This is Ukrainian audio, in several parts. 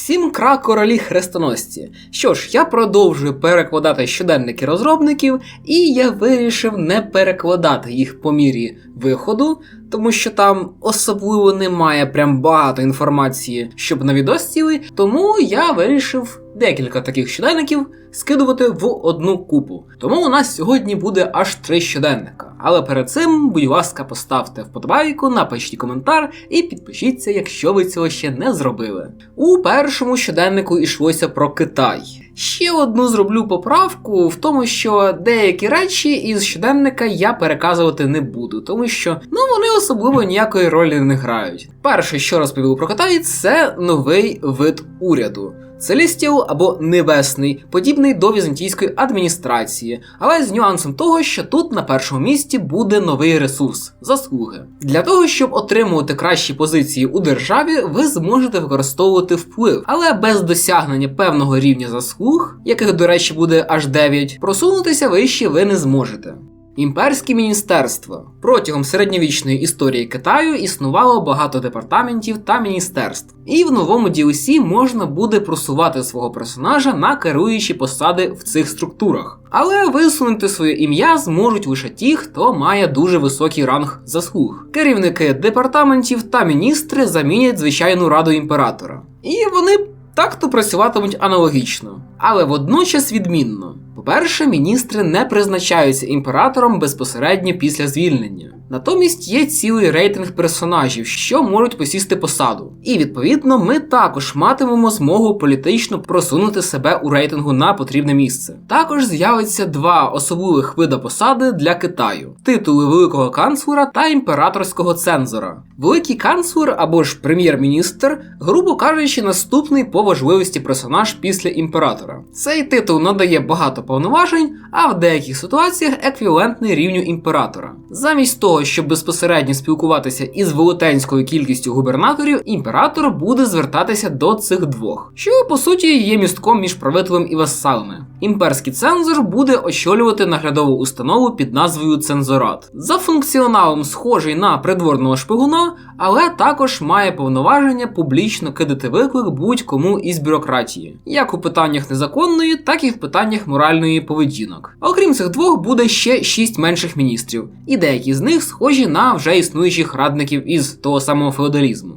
Всім кра королі хрестоносці. Що ж, я продовжую перекладати щоденники розробників, і я вирішив не перекладати їх по мірі виходу, тому що там особливо немає прям багато інформації, щоб на відос ціли, тому я вирішив декілька таких щоденників скидувати в одну купу. Тому у нас сьогодні буде аж три щоденника. Але перед цим, будь ласка, поставте вподобайку, напишіть коментар і підпишіться, якщо ви цього ще не зробили. У першому щоденнику йшлося про Китай. Ще одну зроблю поправку в тому, що деякі речі із щоденника я переказувати не буду, тому що ну вони особливо ніякої ролі не грають. Перше, що розповів про Китай, це новий вид уряду. Целістіл або небесний, подібний до візантійської адміністрації, але з нюансом того, що тут на першому місці буде новий ресурс заслуги. Для того, щоб отримувати кращі позиції у державі, ви зможете використовувати вплив, але без досягнення певного рівня заслуг, яких, до речі, буде аж 9, просунутися вище ви не зможете. Імперське міністерство протягом середньовічної історії Китаю існувало багато департаментів та міністерств, і в новому DLC можна буде просувати свого персонажа на керуючі посади в цих структурах. Але висунути своє ім'я зможуть лише ті, хто має дуже високий ранг заслуг. Керівники департаментів та міністри замінять звичайну раду імператора. І вони так-то працюватимуть аналогічно, але водночас відмінно. По-перше, міністри не призначаються імператором безпосередньо після звільнення. Натомість є цілий рейтинг персонажів, що можуть посісти посаду. І відповідно ми також матимемо змогу політично просунути себе у рейтингу на потрібне місце. Також з'явиться два особливих вида посади для Китаю: титули великого канцлера та імператорського цензора. Великий канцлер або ж прем'єр-міністр, грубо кажучи, наступний по важливості персонаж після імператора. Цей титул надає багато повноважень, а в деяких ситуаціях еквівалентний рівню імператора. Замість того, щоб безпосередньо спілкуватися із велетенською кількістю губернаторів, імператор буде звертатися до цих двох, що по суті є містком між правителем і васалами. Імперський цензор буде очолювати наглядову установу під назвою Цензорат. За функціоналом схожий на придворного шпигуна, але також має повноваження публічно кидати виклик будь-кому із бюрократії, як у питаннях незаконної, так і в питаннях моральної поведінок. Окрім цих двох, буде ще шість менших міністрів, і деякі з них схожі на вже існуючих радників із того самого феодалізму.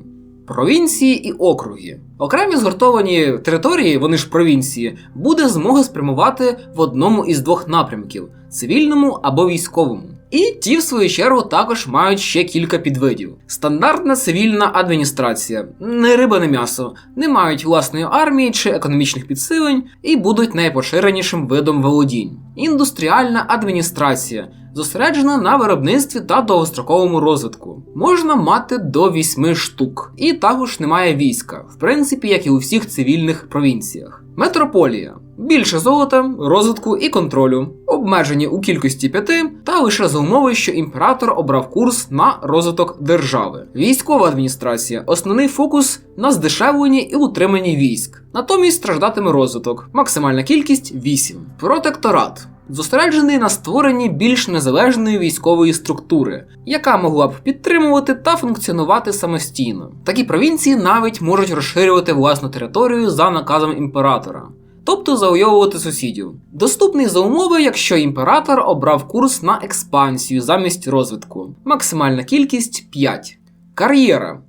Провінції і округи. Окремі згуртовані території, вони ж провінції, буде змога спрямувати в одному із двох напрямків цивільному або військовому. І ті, в свою чергу, також мають ще кілька підвидів. Стандартна цивільна адміністрація, не риба, не м'ясо, не мають власної армії чи економічних підсилень і будуть найпоширенішим видом володінь. Індустріальна адміністрація зосереджена на виробництві та довгостроковому розвитку. Можна мати до 8 штук, і також немає війська, в принципі, як і у всіх цивільних провінціях. Метрополія. Більше золота, розвитку і контролю, обмежені у кількості п'яти, та лише за умови, що імператор обрав курс на розвиток держави. Військова адміністрація основний фокус на здешевленні і утриманні військ. Натомість страждатиме розвиток, максимальна кількість 8. Протекторат. Зосереджений на створенні більш незалежної військової структури, яка могла б підтримувати та функціонувати самостійно. Такі провінції навіть можуть розширювати власну територію за наказом імператора тобто завойовувати сусідів. Доступний за умови, якщо імператор обрав курс на експансію замість розвитку. Максимальна кількість 5. Кар'єра.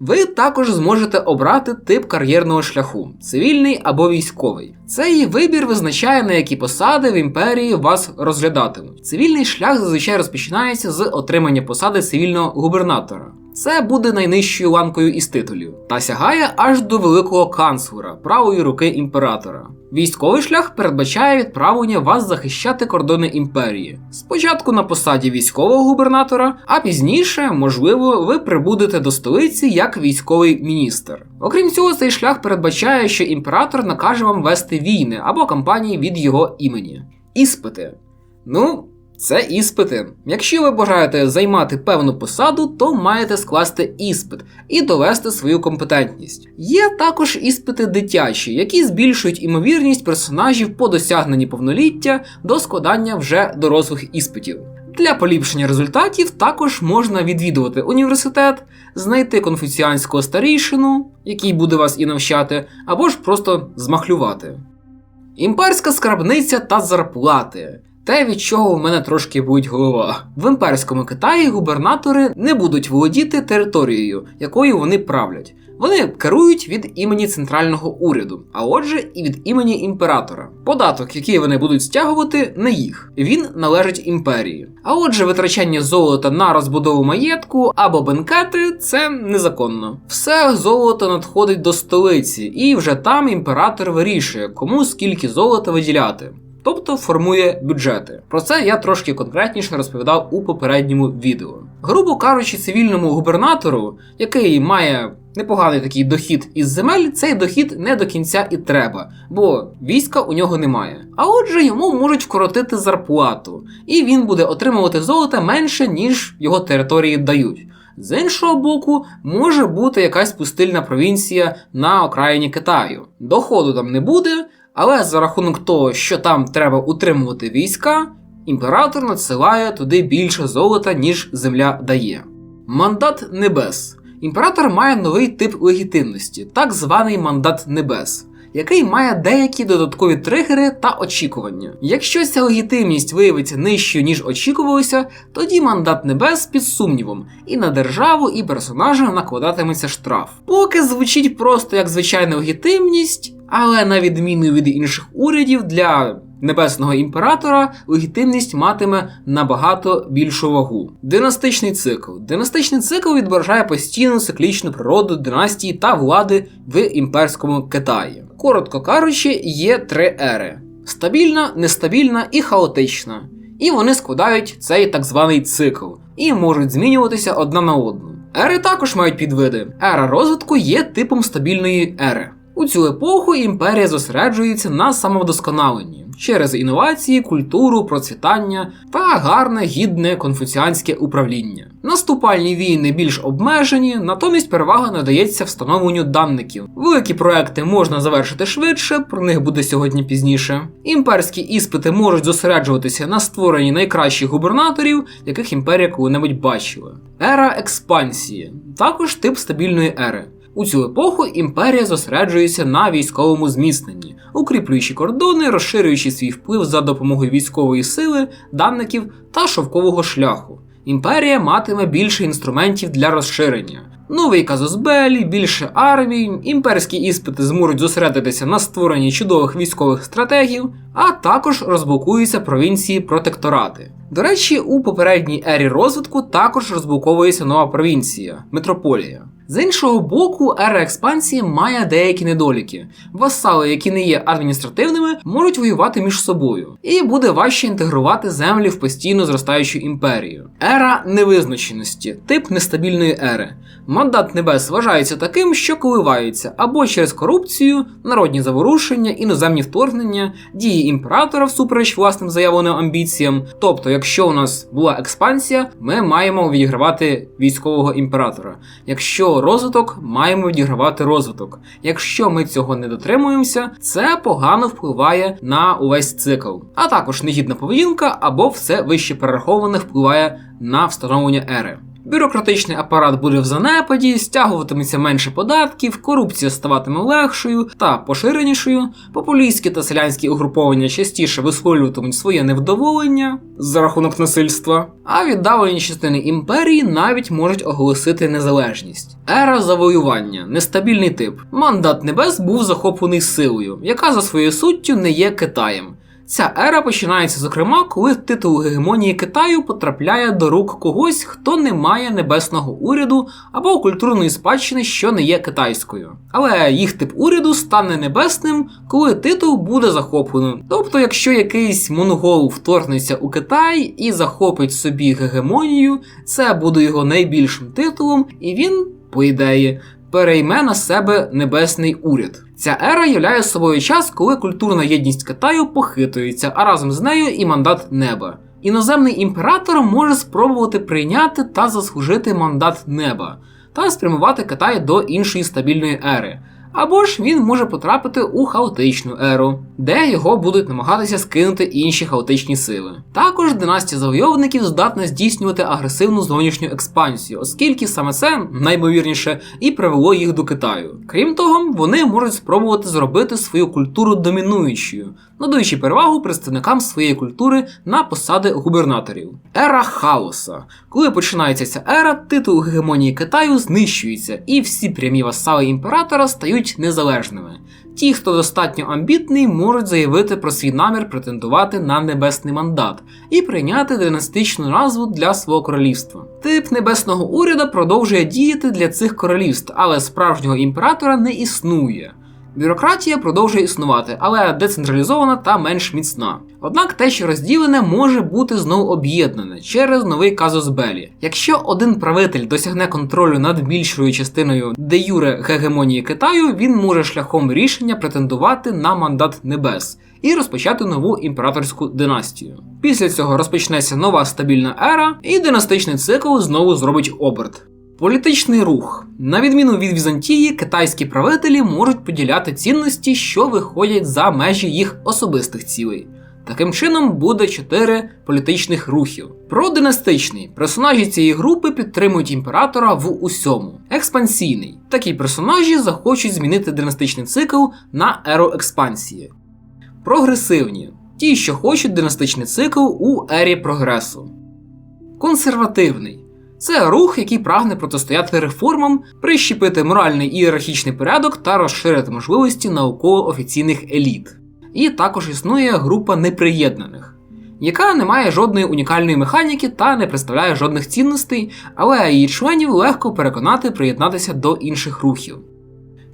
Ви також зможете обрати тип кар'єрного шляху цивільний або військовий. Цей вибір визначає, на які посади в імперії вас розглядатимуть. Цивільний шлях зазвичай розпочинається з отримання посади цивільного губернатора. Це буде найнижчою ланкою із титулів та сягає аж до великого канцлера, правої руки імператора. Військовий шлях передбачає відправлення вас захищати кордони імперії. Спочатку на посаді військового губернатора, а пізніше, можливо, ви прибудете до столиці як військовий міністр. Окрім цього, цей шлях передбачає, що імператор накаже вам вести війни або кампанії від його імені. Іспити. Ну, Це іспити. Якщо ви бажаєте займати певну посаду, то маєте скласти іспит і довести свою компетентність. Є також іспити дитячі, які збільшують імовірність персонажів по досягненні повноліття до складання вже дорослих іспитів. Для поліпшення результатів також можна відвідувати університет, знайти конфуціанського старійшину, який буде вас і навчати, або ж просто змахлювати. Імперська скарбниця та зарплати. Те, від чого в мене трошки будь голова. В імперському Китаї губернатори не будуть володіти територією, якою вони правлять. Вони керують від імені центрального уряду, а отже, і від імені імператора. Податок, який вони будуть стягувати, не їх. Він належить імперії. А отже, витрачання золота на розбудову маєтку або бенкети це незаконно. Все золото надходить до столиці, і вже там імператор вирішує, кому скільки золота виділяти тобто формує бюджети. Про це я трошки конкретніше розповідав у попередньому відео. Грубо кажучи, цивільному губернатору, який має непоганий такий дохід із земель, цей дохід не до кінця і треба, бо війська у нього немає. А отже, йому можуть вкоротити зарплату, і він буде отримувати золота менше, ніж його території дають. З іншого боку, може бути якась пустильна провінція на окраїні Китаю. Доходу там не буде, але за рахунок того, що там треба утримувати війська, імператор надсилає туди більше золота, ніж земля дає. Мандат небес. Імператор має новий тип легітимності, так званий мандат небес. Який має деякі додаткові тригери та очікування. Якщо ця легітимність виявиться нижчою, ніж очікувалося, тоді мандат небес під сумнівом, і на державу і персонажа накладатиметься штраф. Поки звучить просто як звичайна легітимність, але на відміну від інших урядів для небесного імператора легітимність матиме набагато більшу вагу. Династичний цикл. Династичний цикл відображає постійну циклічну природу династії та влади в імперському Китаї. Коротко кажучи, є три ери: стабільна, нестабільна і хаотична. І вони складають цей так званий цикл і можуть змінюватися одна на одну. Ери також мають підвиди. Ера розвитку є типом стабільної ери. У цю епоху імперія зосереджується на самовдосконаленні через інновації, культуру, процвітання та гарне гідне конфуціанське управління. Наступальні війни більш обмежені, натомість перевага надається встановленню данників. Великі проекти можна завершити швидше, про них буде сьогодні пізніше. Імперські іспити можуть зосереджуватися на створенні найкращих губернаторів, яких імперія коли-небудь бачила. Ера експансії також тип стабільної ери. У цю епоху імперія зосереджується на військовому зміцненні, укріплюючи кордони, розширюючи свій вплив за допомогою військової сили, данників та шовкового шляху. Імперія матиме більше інструментів для розширення. Новий казус Белі, більше армій, імперські іспити зможуть зосередитися на створенні чудових військових стратегів, а також розблокуються провінції протекторати. До речі, у попередній ері розвитку також розблоковується нова провінція метрополія. З іншого боку, ера експансії має деякі недоліки. Васали, які не є адміністративними, можуть воювати між собою, і буде важче інтегрувати землі в постійно зростаючу імперію. Ера невизначеності, тип нестабільної ери. Мандат небес вважається таким, що коливається або через корупцію, народні заворушення, іноземні вторгнення, дії імператора всупереч власним заявленим амбіціям. Тобто, якщо у нас була експансія, ми маємо відігравати військового імператора. Якщо розвиток, маємо відігравати розвиток. Якщо ми цього не дотримуємося, це погано впливає на увесь цикл. А також негідна поведінка або все вище перераховане впливає на встановлення ери. Бюрократичний апарат буде в занепаді, стягуватиметься менше податків, корупція ставатиме легшою та поширенішою, популістські та селянські угруповання частіше висловлюватимуть своє невдоволення за рахунок насильства, а віддалені частини імперії навіть можуть оголосити незалежність. Ера завоювання, нестабільний тип. Мандат небес був захоплений силою, яка за своєю суттю не є Китаєм. Ця ера починається, зокрема, коли титул гегемонії Китаю потрапляє до рук когось, хто не має небесного уряду або культурної спадщини, що не є китайською. Але їх тип уряду стане небесним, коли титул буде захоплено. Тобто, якщо якийсь монгол вторгнеться у Китай і захопить собі гегемонію, це буде його найбільшим титулом, і він, по ідеї, перейме на себе небесний уряд. Ця ера являє собою час, коли культурна єдність Китаю похитується, а разом з нею і мандат неба. іноземний імператор може спробувати прийняти та заслужити мандат неба та спрямувати Китай до іншої стабільної ери. Або ж він може потрапити у хаотичну еру, де його будуть намагатися скинути інші хаотичні сили. Також династія завойовників здатна здійснювати агресивну зовнішню експансію, оскільки саме це наймовірніше і привело їх до Китаю. Крім того, вони можуть спробувати зробити свою культуру домінуючою, надаючи перевагу представникам своєї культури на посади губернаторів. Ера хаоса. Коли починається ця ера, титул гегемонії Китаю знищується, і всі прямі васали імператора стають незалежними. Ті, хто достатньо амбітний, можуть заявити про свій намір претендувати на небесний мандат і прийняти династичну назву для свого королівства. Тип небесного уряду продовжує діяти для цих королівств, але справжнього імператора не існує. Бюрократія продовжує існувати, але децентралізована та менш міцна. Однак те, що розділене, може бути знову об'єднане через новий казус Белі. Якщо один правитель досягне контролю над більшою частиною де юре гегемонії Китаю, він може шляхом рішення претендувати на мандат небес і розпочати нову імператорську династію. Після цього розпочнеться нова стабільна ера, і династичний цикл знову зробить оберт. Політичний рух. На відміну від Візантії, китайські правителі можуть поділяти цінності, що виходять за межі їх особистих цілей. Таким чином буде чотири політичних рухів. Продинастичний персонажі цієї групи підтримують імператора в усьому. Експансійний такі персонажі захочуть змінити династичний цикл на еру експансії. Прогресивні ті, що хочуть династичний цикл у ері прогресу. Консервативний це рух, який прагне протистояти реформам, прищепити моральний ієрархічний порядок та розширити можливості науково-офіційних еліт. І також існує група неприєднаних, яка не має жодної унікальної механіки та не представляє жодних цінностей, але її членів легко переконати приєднатися до інших рухів.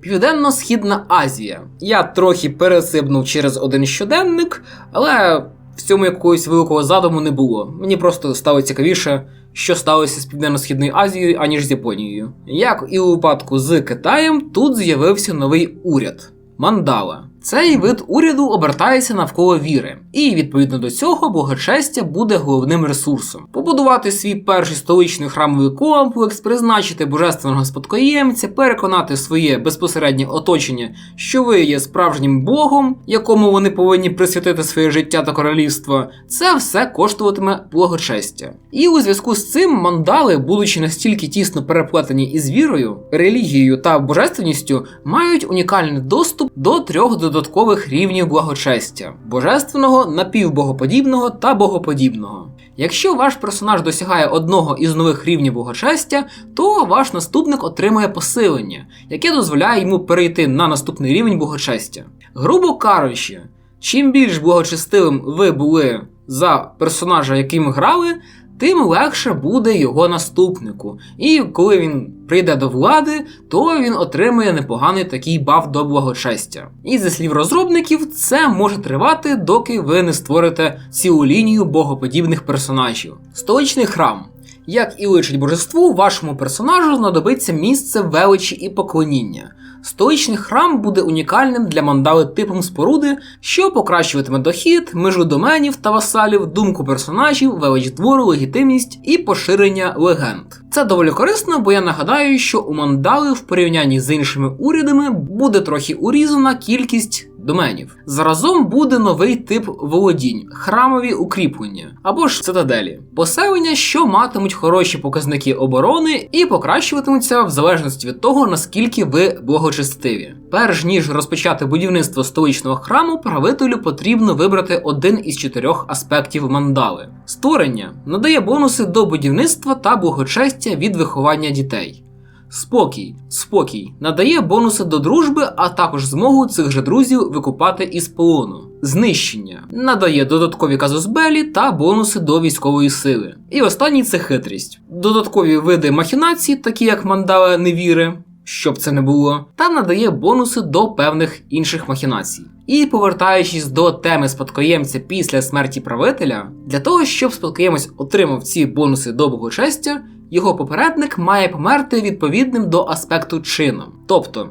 Південно-Східна Азія. Я трохи пересибнув через один щоденник, але в цьому якогось великого задуму не було. Мені просто стало цікавіше, що сталося з Південно-Східною Азією, аніж з Японією. Як і у випадку з Китаєм, тут з'явився новий уряд мандала. Цей вид уряду обертається навколо віри, і відповідно до цього благочестя буде головним ресурсом. Побудувати свій перший столичний храмовий комплекс, призначити божественного спадкоємця, переконати своє безпосереднє оточення, що ви є справжнім богом, якому вони повинні присвятити своє життя та королівство. Це все коштуватиме благочестя. І у зв'язку з цим мандали, будучи настільки тісно переплетені із вірою, релігією та божественністю, мають унікальний доступ до трьох додаткових рівнів благочестя божественного, напівбогоподібного та богоподібного. Якщо ваш персонаж досягає одного із нових рівнів благочестя, то ваш наступник отримує посилення, яке дозволяє йому перейти на наступний рівень благочестя. Грубо кажучи, чим більш благочестивим ви були за персонажа, яким грали, тим легше буде його наступнику. І коли він прийде до влади, то він отримує непоганий такий баф до благочестя. І зі слів розробників, це може тривати, доки ви не створите цілу лінію богоподібних персонажів. Столичний храм. Як і личить божеству, вашому персонажу знадобиться місце величі і поклоніння. Столичний храм буде унікальним для мандали типом споруди, що покращуватиме дохід, межу доменів та васалів, думку персонажів, велич двору, легітимність і поширення легенд. Це доволі корисно, бо я нагадаю, що у мандали в порівнянні з іншими урядами буде трохи урізана кількість доменів. Заразом буде новий тип володінь храмові укріплення або ж цитаделі, поселення, що матимуть хороші показники оборони і покращуватимуться в залежності від того, наскільки ви благочестиві. Перш ніж розпочати будівництво столичного храму, правителю потрібно вибрати один із чотирьох аспектів мандали. Створення надає бонуси до будівництва та благочестя від виховання дітей. Спокій, спокій надає бонуси до дружби, а також змогу цих же друзів викупати із полону. Знищення надає додаткові казусбелі та бонуси до військової сили. І останній це хитрість. Додаткові види махінацій, такі як мандала невіри, щоб це не було, та надає бонуси до певних інших махінацій. І повертаючись до теми спадкоємця після смерті правителя, для того, щоб спадкоємець отримав ці бонуси до благочестя, його попередник має померти відповідним до аспекту чином. Тобто,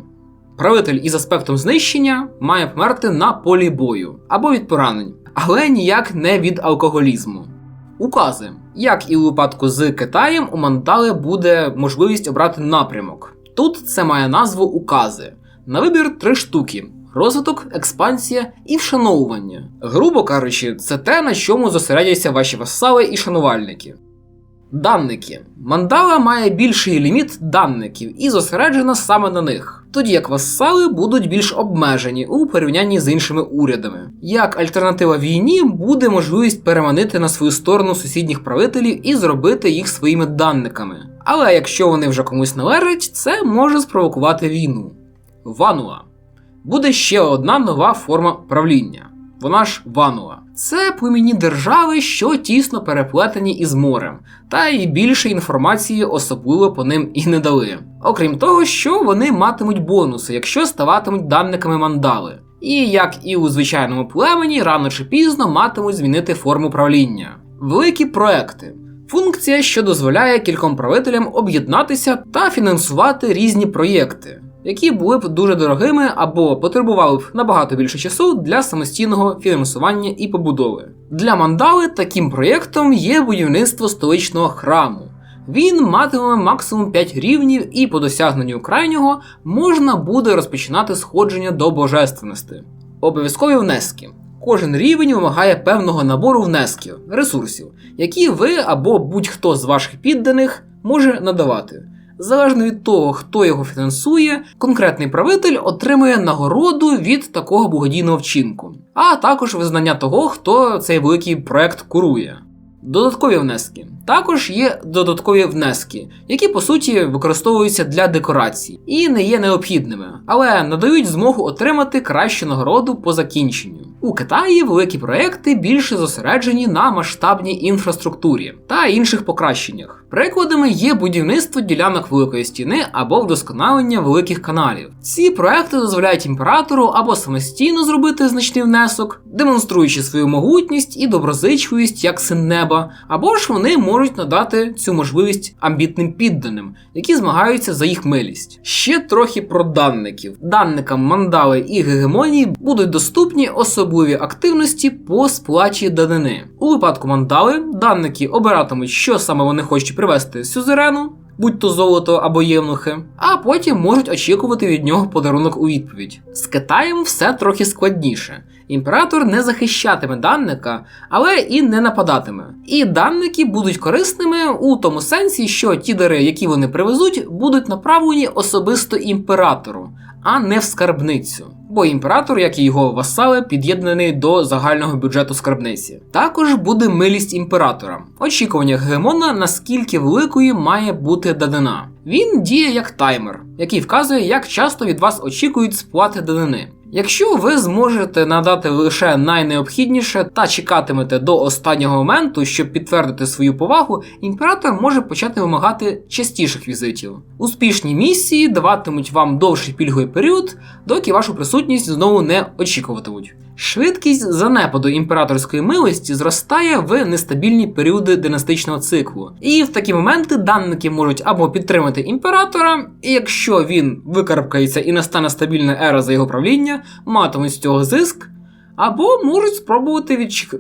правитель із аспектом знищення має померти на полі бою або від поранень, але ніяк не від алкоголізму. Укази. Як і у випадку з Китаєм, у мандали буде можливість обрати напрямок. Тут це має назву укази. На вибір три штуки: розвиток, експансія і вшановування. Грубо кажучи, це те, на чому зосередяться ваші васали і шанувальники. Данники. Мандала має більший ліміт данників і зосереджена саме на них, тоді як васали будуть більш обмежені у порівнянні з іншими урядами. Як альтернатива війні буде можливість переманити на свою сторону сусідніх правителів і зробити їх своїми данниками. Але якщо вони вже комусь належать, це може спровокувати війну. Вануа буде ще одна нова форма правління. Вона ж Вануа. Це племінні держави, що тісно переплетені із морем, та й більше інформації особливо по ним і не дали. Окрім того, що вони матимуть бонуси, якщо ставатимуть данниками мандали. І як і у звичайному племені, рано чи пізно матимуть змінити форму правління. Великі проекти. Функція, що дозволяє кільком правителям об'єднатися та фінансувати різні проєкти, які були б дуже дорогими або потребували б набагато більше часу для самостійного фінансування і побудови. Для мандали таким проєктом є будівництво столичного храму. Він матиме максимум 5 рівнів, і по досягненню крайнього можна буде розпочинати сходження до божественності. Обов'язкові внески. Кожен рівень вимагає певного набору внесків, ресурсів, які ви або будь-хто з ваших підданих може надавати. Залежно від того, хто його фінансує, конкретний правитель отримує нагороду від такого благодійного вчинку, а також визнання того, хто цей великий проект курує. Додаткові внески. Також є додаткові внески, які по суті використовуються для декорацій і не є необхідними, але надають змогу отримати кращу нагороду по закінченню. У Китаї великі проекти більше зосереджені на масштабній інфраструктурі та інших покращеннях. Прикладами є будівництво ділянок великої стіни або вдосконалення великих каналів. Ці проекти дозволяють імператору або самостійно зробити значний внесок, демонструючи свою могутність і доброзичливість як син неба, або ж вони можуть надати цю можливість амбітним підданим, які змагаються за їх милість. Ще трохи про данників. Данникам мандали і гегемонії будуть доступні особливі активності по сплаті данини. У випадку мандали данники обиратимуть, що саме вони хочуть привезти сюзерену. Будь то золото або євнухи, а потім можуть очікувати від нього подарунок у відповідь. З Китаєм все трохи складніше. Імператор не захищатиме данника, але і не нападатиме. І данники будуть корисними у тому сенсі, що ті дари, які вони привезуть, будуть направлені особисто імператору, а не в скарбницю. Бо імператор, як і його васали, під'єднаний до загального бюджету скарбниці. Також буде милість імператора, очікування гегемона, наскільки великою має бути данина. Він діє як таймер, який вказує, як часто від вас очікують сплати данини. Якщо ви зможете надати лише найнеобхідніше та чекатимете до останнього моменту, щоб підтвердити свою повагу, імператор може почати вимагати частіших візитів. Успішні місії даватимуть вам довший пільговий період, доки вашу присутність знову не очікуватимуть. Швидкість занепаду імператорської милості зростає в нестабільні періоди династичного циклу, і в такі моменти данники можуть або підтримати імператора, і якщо він викарабкається і настане стабільна ера за його правління, матимуть з цього зиск, або можуть спробувати відчек...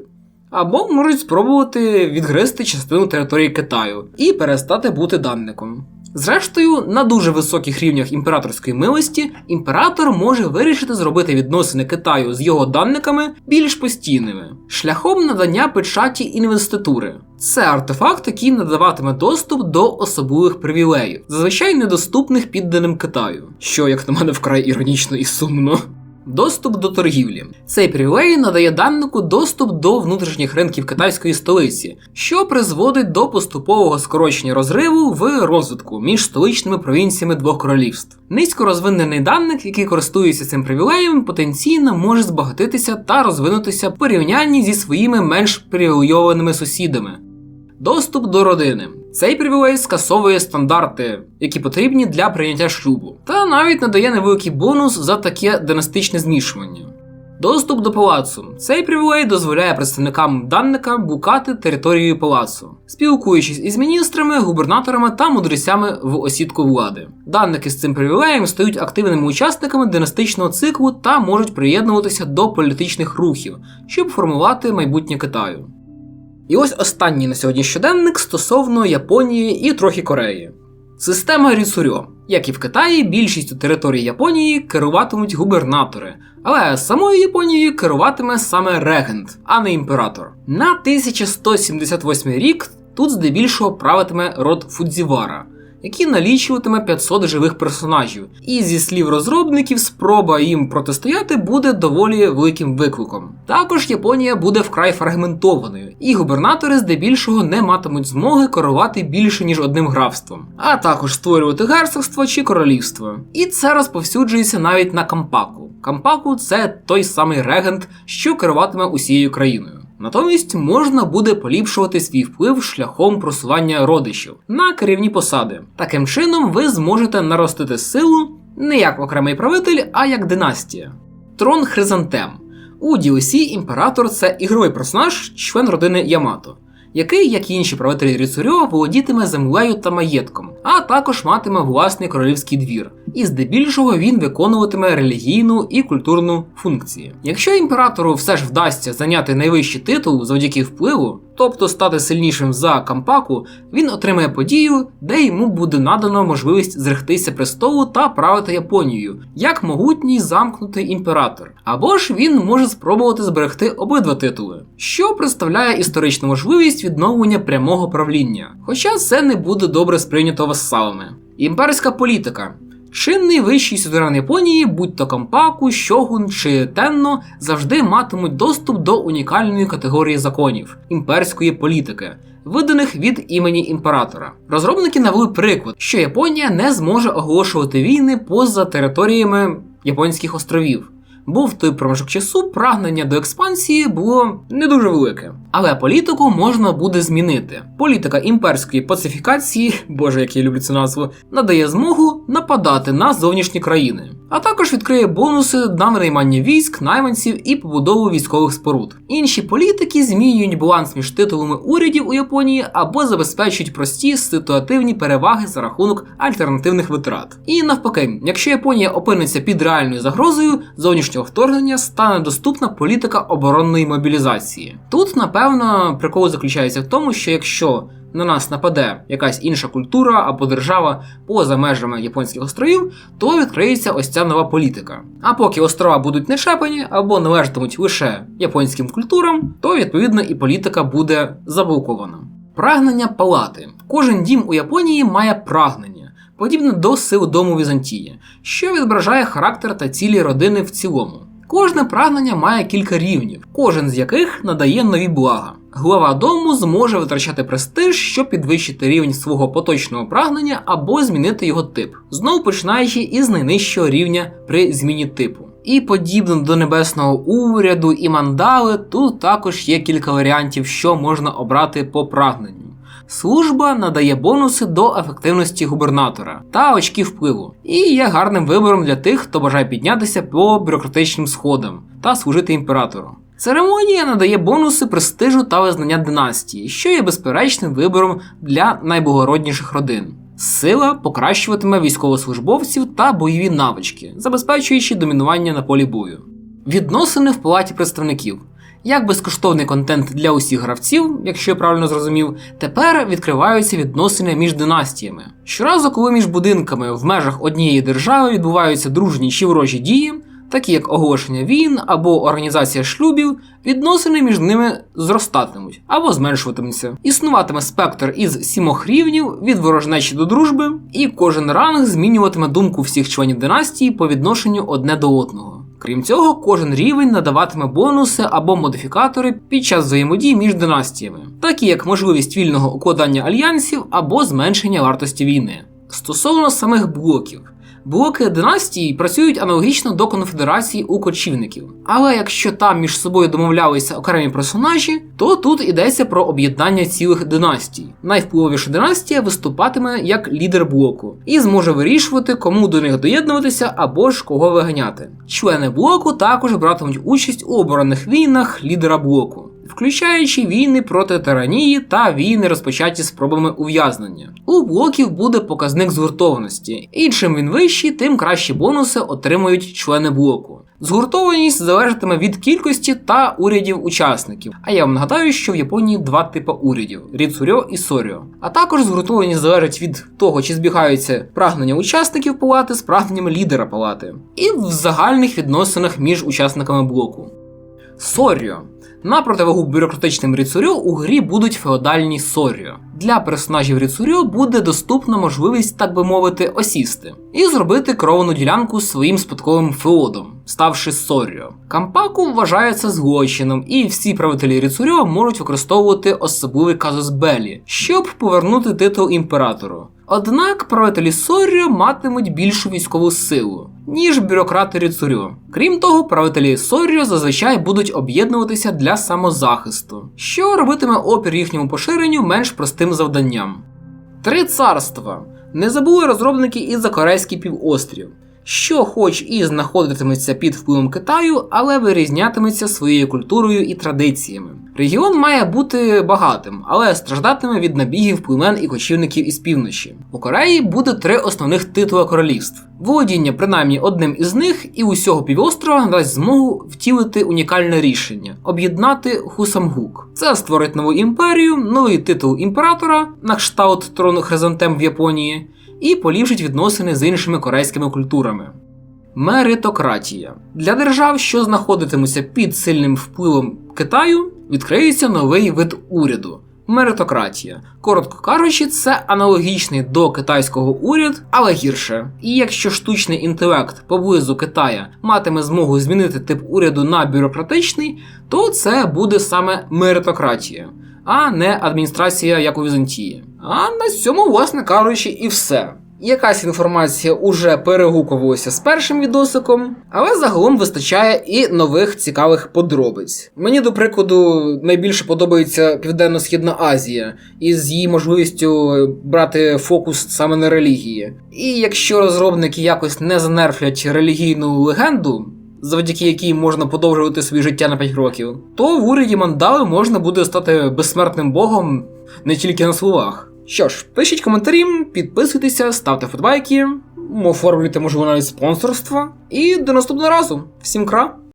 або можуть спробувати відгризти частину території Китаю і перестати бути данником. Зрештою, на дуже високих рівнях імператорської милості імператор може вирішити зробити відносини Китаю з його данниками більш постійними, шляхом надання печаті інвеститури. Це артефакт, який надаватиме доступ до особливих привілеїв, зазвичай недоступних підданим Китаю, що, як на мене, вкрай іронічно і сумно. Доступ до торгівлі. Цей привілей надає даннику доступ до внутрішніх ринків китайської столиці, що призводить до поступового скорочення розриву в розвитку між столичними провінціями двох королівств. Низько розвинений данник, який користується цим привілеєм, потенційно може збагатитися та розвинутися в порівнянні зі своїми менш привілейованими сусідами. Доступ до родини. Цей привілей скасовує стандарти, які потрібні для прийняття шлюбу, та навіть надає невеликий бонус за таке династичне змішування. Доступ до палацу. Цей привілей дозволяє представникам данника букати територію палацу, спілкуючись із міністрами, губернаторами та мудрецями в осідку влади. Данники з цим привілеєм стають активними учасниками династичного циклу та можуть приєднуватися до політичних рухів, щоб формувати майбутнє Китаю. І ось останній на сьогодні щоденник стосовно Японії і трохи Кореї. Система Ріцурьо. Як і в Китаї, більшістю території Японії керуватимуть губернатори, але самою Японією керуватиме саме регент, а не імператор. На 1178 рік тут здебільшого правитиме род Фудзівара, який налічуватиме 500 живих персонажів, і зі слів розробників, спроба їм протистояти буде доволі великим викликом. Також Японія буде вкрай фрагментованою, і губернатори здебільшого не матимуть змоги керувати більше ніж одним графством, а також створювати герцогство чи королівство. І це розповсюджується навіть на Кампаку. Кампаку це той самий регент, що керуватиме усією країною. Натомість можна буде поліпшувати свій вплив шляхом просування родичів на керівні посади. Таким чином, ви зможете наростити силу не як окремий правитель, а як династія. Трон Хризантем. У DLC імператор це ігровий персонаж, член родини Ямато, який, як і інші правителі Ріцурьо, володітиме землею та маєтком, а також матиме власний королівський двір, і здебільшого він виконуватиме релігійну і культурну функції. Якщо імператору все ж вдасться зайняти найвищий титул завдяки впливу, тобто стати сильнішим за Кампаку, він отримає подію, де йому буде надано можливість зрехтися престолу та правити Японією, як могутній замкнутий імператор. Або ж він може спробувати зберегти обидва титули, що представляє історичну можливість відновлення прямого правління. Хоча це не буде добре сприйнято вассалами. Імперська політика. Чинний вищий сюзерен Японії, будь то Кампаку, Щогун чи Тенно, завжди матимуть доступ до унікальної категорії законів імперської політики, виданих від імені імператора. Розробники навели приклад, що Японія не зможе оголошувати війни поза територіями японських островів. Бо в той проміжок часу прагнення до експансії було не дуже велике. Але політику можна буде змінити. Політика імперської пацифікації, боже, як я люблю цю назву, надає змогу нападати на зовнішні країни, а також відкриє бонуси на наймання військ, найманців і побудову військових споруд. Інші політики змінюють баланс між титулами урядів у Японії або забезпечують прості ситуативні переваги за рахунок альтернативних витрат. І навпаки, якщо Японія опиниться під реальною загрозою зовнішнього вторгнення, стане доступна політика оборонної мобілізації. Тут, напевно, прикол заключається в тому, що якщо на нас нападе якась інша культура або держава поза межами японських островів, то відкриється ось ця нова політика. А поки острова будуть не шепані або належатимуть лише японським культурам, то відповідно і політика буде заблокована. Прагнення палати. Кожен дім у Японії має прагнення, подібне до сил дому Візантії, що відображає характер та цілі родини в цілому. Кожне прагнення має кілька рівнів, кожен з яких надає нові блага. Глава дому зможе витрачати престиж, щоб підвищити рівень свого поточного прагнення або змінити його тип, знову починаючи із найнижчого рівня при зміні типу. І подібно до небесного уряду і мандали, тут також є кілька варіантів, що можна обрати по прагненню. Служба надає бонуси до ефективності губернатора та очки впливу, і є гарним вибором для тих, хто бажає піднятися по бюрократичним сходам та служити імператору. Церемонія надає бонуси престижу та визнання династії, що є безперечним вибором для найблагородніших родин. Сила покращуватиме військовослужбовців та бойові навички, забезпечуючи домінування на полі бою. Відносини в палаті представників. Як безкоштовний контент для усіх гравців, якщо я правильно зрозумів, тепер відкриваються відносини між династіями. Щоразу, коли між будинками в межах однієї держави відбуваються дружні чи ворожі дії, такі як оголошення війн або організація шлюбів, відносини між ними зростатимуть або зменшуватимуться. Існуватиме спектр із сімох рівнів від ворожнечі до дружби, і кожен ранг змінюватиме думку всіх членів династії по відношенню одне до одного. Крім цього, кожен рівень надаватиме бонуси або модифікатори під час взаємодії між династіями, такі як можливість вільного укладання альянсів або зменшення вартості війни. Стосовно самих блоків. Блоки династії працюють аналогічно до конфедерації у кочівників. Але якщо там між собою домовлялися окремі персонажі, то тут йдеться про об'єднання цілих династій. Найвпливовіша династія виступатиме як лідер блоку і зможе вирішувати, кому до них доєднуватися або ж кого виганяти. Члени блоку також братимуть участь у оборонних війнах лідера блоку. Включаючи війни проти тиранії та війни, розпочаті спробами ув'язнення. У блоків буде показник згуртованості, і чим він вищий, тим кращі бонуси отримують члени блоку. Згуртованість залежатиме від кількості та урядів учасників. А я вам нагадаю, що в Японії два типи урядів: Ріцурьо і Сорьо. А також згуртованість залежить від того, чи збігаються прагнення учасників палати з прагненнями лідера палати, і в загальних відносинах між учасниками блоку. Сорьо. На противагу бюрократичним Ріцурьо у грі будуть феодальні Сорьо. Для персонажів Ріцурьо буде доступна можливість, так би мовити, осісти і зробити керовану ділянку своїм спадковим феодом, ставши Сорьо. Кампаку вважається злочином, і всі правителі Ріцурьо можуть використовувати особливий казус Белі, щоб повернути титул імператору. Однак правителі Сорріо матимуть більшу військову силу, ніж бюрократи Ріцурю. Крім того, правителі Сорріо зазвичай будуть об'єднуватися для самозахисту, що робитиме опір їхньому поширенню менш простим завданням. Три царства. Не забули розробники і за Корейський півострів, що, хоч і знаходитиметься під впливом Китаю, але вирізнятиметься своєю культурою і традиціями. Регіон має бути багатим, але страждатиме від набігів племен і кочівників із півночі. У Кореї буде три основних титули королівств. Володіння принаймні одним із них і усього півострова дасть змогу втілити унікальне рішення об'єднати Хусамгук. Це створить нову імперію, новий титул імператора на кшталт трону Хризантем в Японії, і поліпшить відносини з іншими корейськими культурами. Меритократія для держав, що знаходитимуться під сильним впливом Китаю, відкриється новий вид уряду. Меритократія. Коротко кажучи, це аналогічний до китайського уряд, але гірше. І якщо штучний інтелект поблизу Китая матиме змогу змінити тип уряду на бюрократичний, то це буде саме меритократія, а не адміністрація як у Візантії. А на цьому, власне кажучи, і все. Якась інформація уже перегукувалася з першим відосиком, але загалом вистачає і нових цікавих подробиць. Мені, до прикладу, найбільше подобається Південно-Східна Азія із її можливістю брати фокус саме на релігії. І якщо розробники якось не занерфлять релігійну легенду, завдяки якій можна подовжувати своє життя на 5 років, то в уряді мандали можна буде стати безсмертним богом не тільки на словах. Що ж, пишіть коментарі, підписуйтеся, ставте фотбайки, оформлюйте, можливо, навіть спонсорство. І до наступного разу. Всім кра!